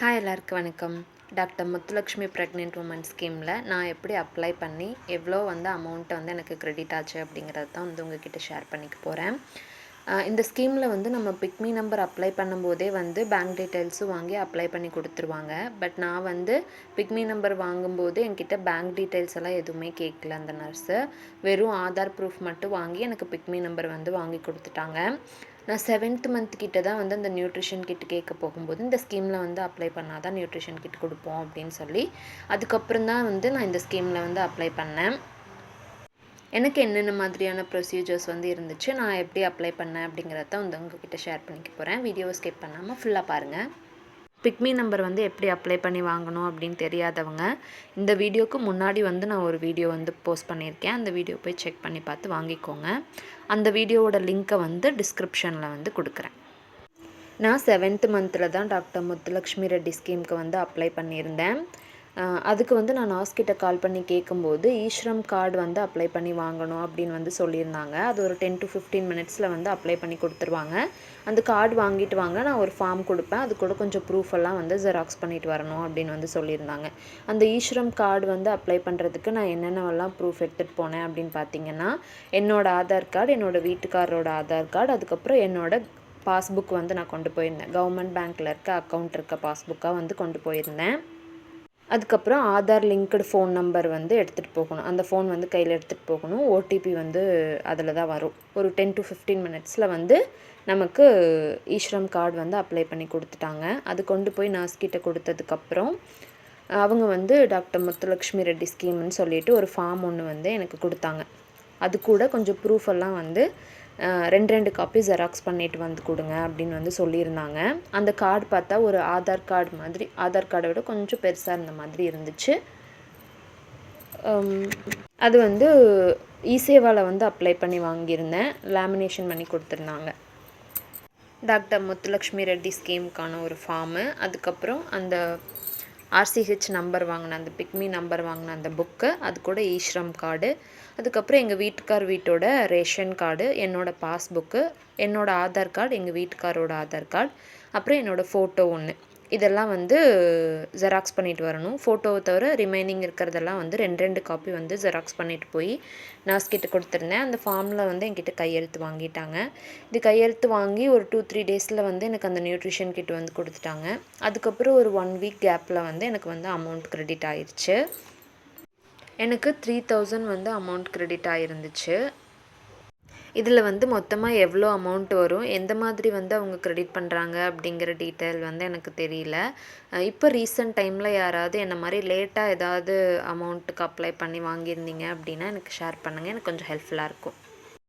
Hi எல்லாருக்கும் வணக்கம். Doctor Muthulakshmi pregnant woman ஸ்கீமில் நான் எப்படி அப்ளை பண்ணி எவ்வளோ வந்து அமௌண்ட்டை வந்து எனக்கு க்ரெடிட் ஆச்சு அப்படிங்கிறது தான் வந்து உங்ககிட்ட ஷேர் பண்ணிக்க போகிறேன் இந்த ஸ்கீமில் வந்து நம்ம பிக்மி நம்பர் அப்ளை பண்ணும்போதே வந்து பேங்க் டீட்டெயில்ஸும் வாங்கி அப்ளை பண்ணி கொடுத்துருவாங்க. பட் நான் வந்து பிக்மி நம்பர் வாங்கும்போது என்கிட்ட பேங்க் டீட்டெயில்ஸ் எல்லாம் எதுவுமே கேட்கல அந்த நர்ஸு வெறும் ஆதார் ப்ரூஃப் மட்டும் வாங்கி எனக்கு பிக்மி நம்பர் வந்து வாங்கி கொடுத்துட்டாங்க. நான் செவன்த் மந்த் கிட்ட தான் வந்து அந்த நியூட்ரிஷன் கிட் கேட்க போகும்போது இந்த ஸ்கீமில் வந்து அப்ளை பண்ணால் தான் நியூட்ரிஷன் கிட் கொடுப்போம் அப்படின்னு சொல்லி அதுக்கப்புறம் தான் வந்து நான் இந்த ஸ்கீமில் வந்து அப்ளை பண்ணேன். எனக்கு என்னென்ன மாதிரியான ப்ரொசீஜர்ஸ் வந்து இருந்துச்சு நான் எப்படி அப்ளை பண்ணேன் அப்படிங்கிறத வந்து உங்ககிட்ட ஷேர் பண்ணிக்க போகிறேன் வீடியோ ஸ்கிப் பண்ணாமல் ஃபுல்லாக பாருங்கள் பிக்மி நம்பர் வந்து எப்படி அப்ளை பண்ணி வாங்கணும் அப்படின்னு தெரியாதவங்க இந்த வீடியோக்கு முன்னாடி வந்து நான் ஒரு வீடியோ வந்து போஸ்ட் பண்ணியிருக்கேன். அந்த வீடியோ போய் செக் பண்ணி பார்த்து வாங்கிக்கோங்க. அந்த வீடியோவோட லிங்க்கை வந்து டிஸ்கிரிப்ஷனில் வந்து கொடுக்குறேன். நான் செவன்த் மந்தில் தான் டாக்டர் முத்துலக்ஷ்மி ரெட்டி ஸ்கீமுக்கு வந்து அப்ளை பண்ணியிருந்தேன். அதுக்கு வந்து நான் நாஸ்கிட்ட கால் பண்ணி கேட்கும்போது ஈஸ்ரம் கார்டு வந்து அப்ளை பண்ணி வாங்கணும் அப்படின்னு வந்து சொல்லியிருந்தாங்க. அது ஒரு டென் டு ஃபிஃப்டீன் மினிட்ஸில் வந்து அப்ளை பண்ணி கொடுத்துருவாங்க. அந்த கார்டு வாங்கிட்டு வாங்க நான் ஒரு ஃபார்ம் கொடுப்பேன். அது கூட கொஞ்சம் ப்ரூஃப் எல்லாம் வந்து ஜெராக்ஸ் பண்ணிட்டு வரணும் அப்படின்னு வந்து சொல்லியிருந்தாங்க. அந்த ஈஸ்ரம் கார்டு வந்து அப்ளை பண்ணுறதுக்கு நான் என்னென்னலாம் ப்ரூஃப் எடுத்துகிட்டு போனேன் அப்படின்னு பார்த்தீங்கன்னா என்னோடய ஆதார் கார்டு என்னோடய வீட்டுக்காரரோட ஆதார் கார்டு அதுக்கப்புறம் என்னோடய பாஸ்புக் வந்து நான் கொண்டு போயிருந்தேன். கவர்மெண்ட் பேங்க்கில் இருக்க அக்கௌண்ட் இருக்க பாஸ்புக்காக வந்து கொண்டு போயிருந்தேன். அதுக்கப்புறம் ஆதார் லிங்க்டு ஃபோன் நம்பர் வந்து எடுத்துகிட்டு போகணும். அந்த ஃபோன் வந்து கையில் எடுத்துகிட்டு போகணும். ஓடிபி வந்து அதில் தான் வரும். ஒரு டென் டு ஃபிஃப்டீன் மினிட்ஸில் வந்து நமக்கு ஈஸ்ரம் கார்டு வந்து அப்ளை பண்ணி கொடுத்துட்டாங்க. அது கொண்டு போய் நர்ஸ்கிட்ட கொடுத்ததுக்கப்புறம் அவங்க வந்து டாக்டர் முத்துலக்ஷ்மி ரெட்டி ஸ்கீம்னு சொல்லிட்டு ஒரு ஃபார்ம் ஒன்று வந்து எனக்கு கொடுத்தாங்க. அது கூட கொஞ்சம் ப்ரூஃப் எல்லாம் வந்து ரெண்டு ரெண்டு காப்பி ஜெராக்ஸ் பண்ணிட்டு வந்து கொடுங்க அப்படின்னு வந்து சொல்லியிருந்தாங்க. அந்த கார்டு பார்த்தா ஒரு ஆதார் கார்டு மாதிரி ஆதார் கார்டை விட கொஞ்சம் பெருசாக இருந்த மாதிரி இருந்துச்சு. அது வந்து இசேவாவில் வந்து அப்ளை பண்ணி வாங்கியிருந்தேன். லேமினேஷன் பண்ணி கொடுத்துருந்தாங்க. டாக்டர் முத்துலக்ஷ்மி ரெட்டி ஸ்கீமுக்கான ஒரு ஃபார்மு அதுக்கப்புறம் அந்த ஆர்சிஹெச் நம்பர் வாங்கின அந்த பிக்மி நம்பர் வாங்கின அந்த புக்கு அது கூட ஈஸ்ரம் கார்டு அதுக்கப்புறம் எங்கள் வீட்டுக்கார் வீட்டோட ரேஷன் கார்டு என்னோடய பாஸ்புக்கு என்னோடய ஆதார் கார்டு எங்கள் வீட்டுக்காரோட ஆதார் கார்டு அப்புறம் என்னோடய ஃபோட்டோ ஒன்று இதெல்லாம் வந்து ஜெராக்ஸ் பண்ணிட்டு வரணும். ஃபோட்டோவை தவிர ரிமைனிங் இருக்கிறதெல்லாம் வந்து ரெண்டு ரெண்டு காப்பி வந்து ஜெராக்ஸ் பண்ணிட்டு போய் நர்ஸ் கிட்ட கொடுத்துருந்தேன். அந்த ஃபார்மில் வந்து என்கிட்ட கையெழுத்து வாங்கிட்டாங்க. இது கையெழுத்து வாங்கி ஒரு டூ த்ரீ டேஸில் வந்து எனக்கு அந்த நியூட்ரிஷன் கிட் வந்து கொடுத்துட்டாங்க. அதுக்கப்புறம் ஒரு ஒன் வீக் கேப்பில் வந்து எனக்கு வந்து அமௌண்ட் க்ரெடிட் ஆயிடுச்சு எனக்கு த்ரீ தௌசண்ட் வந்து அமௌண்ட் க்ரெடிட் ஆகிருந்துச்சு இதில் வந்து மொத்தமாக எவ்வளோ அமௌண்ட் வரும்? எந்த மாதிரி வந்து அவங்க க்ரெடிட் பண்ணுறாங்க அப்படிங்கிற டீட்டெயில் வந்து எனக்கு தெரியல. இப்போ ரீசெண்ட் டைமில் யாராவது என்ன மாதிரி லேட்டாக ஏதாவது அமௌண்ட்டுக்கு அப்ளை பண்ணி வாங்கியிருந்தீங்க அப்படின்னா எனக்கு ஷேர் பண்ணுங்கள் எனக்கு கொஞ்சம் ஹெல்ப்ஃபுல்லாக இருக்கும்.